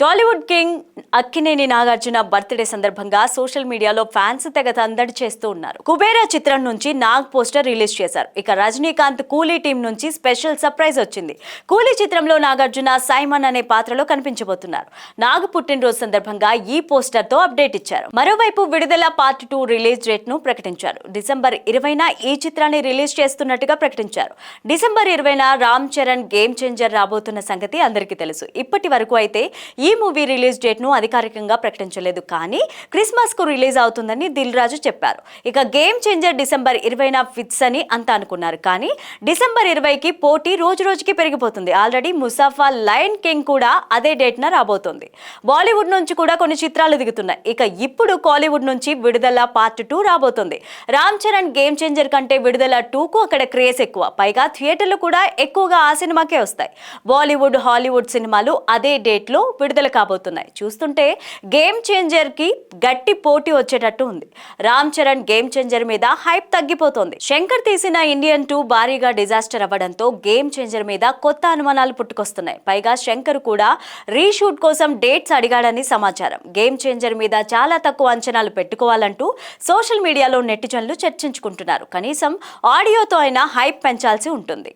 Tollywood king Akkineni Nagarjuna birthday సందర్భంగా social మీడియాలో fans తెగ సందడి చేస్తూ ఉన్నారు. కుబేరా చిత్రం నుంచి నాగ్ పోస్టర్ రిలీజ్ చేశారు. ఇక రజనీకాంత్ కూలీ టీం నుంచి స్పెషల్ సర్ప్రైజ్ వచ్చింది. కూలీ చిత్రంలో నాగార్జున సైమన్ అనే పాత్రలో కనిపించబోతున్నారు. నాగ్ పుట్టినరోజు సందర్భంగా ఈ పోస్టర్తో అప్డేట్ ఇచ్చారు. మరోవైపు విడుదల పార్ట్ టూ రిలీజ్ డేట్ను ప్రకటించారు. డిసెంబర్ ఇరవైన ఈ చిత్రాన్ని రిలీజ్ చేస్తున్నట్టుగా ప్రకటించారు. డిసెంబర్ ఇరవైన రామ్ చరణ్ గేమ్ చేంజర్ రాబోతున్న సంగతి అందరికీ తెలుసు. ఇప్పటి వరకు అయితే ఈ ఈ మూవీ రిలీజ్ డేట్ను అధికారికంగా ప్రకటించలేదు. కానీ క్రిస్మస్కు రిలీజ్ అవుతుందని దిల్ రాజు చెప్పారు. ఇక గేమ్ చేంజర్ డిసెంబర్ ఇరవైన ఫిక్స్ అని అంతా అనుకున్నారు. కానీ డిసెంబర్ ఇరవైకి పోటీ రోజు రోజుకి పెరిగిపోతుంది. ఆల్రెడీ ముసాఫా లయన్ కింగ్ కూడా అదే డేట్ న రాబోతోంది. బాలీవుడ్ నుంచి కూడా కొన్ని చిత్రాలు దిగుతున్నాయి. ఇక ఇప్పుడు కాలీవుడ్ నుంచి విడుదల పార్ట్ టూ రాబోతుంది. రామ్ చరణ్ గేమ్ చేంజర్ కంటే విడుదల టూకు అక్కడ క్రేజ్ ఎక్కువ. పైగా థియేటర్లు కూడా ఎక్కువగా ఆ సినిమాకే వస్తాయి. బాలీవుడ్ హాలీవుడ్ సినిమాలు అదే డేట్లో విడుదల కాబోతున్నాయి. చూస్తుంటే గేమ్ చేంజర్కి గట్టి పోటీ వచ్చేటట్టు ఉంది. రామ్ చరణ్ గేమ్ చేంజర్ మీద హైప్ తగ్గిపోతోంది. శంకర్ తీసిన ఇండియన్ టూ భారీగా డిజాస్టర్ అవ్వడంతో గేమ్ చేంజర్ మీద కొత్త అనుమానాలు పుట్టుకొస్తున్నాయి. పైగా శంకర్ కూడా రీషూట్ కోసం డేట్స్ అడిగాడని సమాచారం. గేమ్ చేంజర్ మీద చాలా తక్కువ అంచనాలు పెట్టుకోవాలంటూ సోషల్ మీడియాలో నెటిజన్లు చర్చించుకుంటున్నారు. కనీసం ఆడియోతో అయినా హైప్ పెంచాల్సి ఉంటుంది.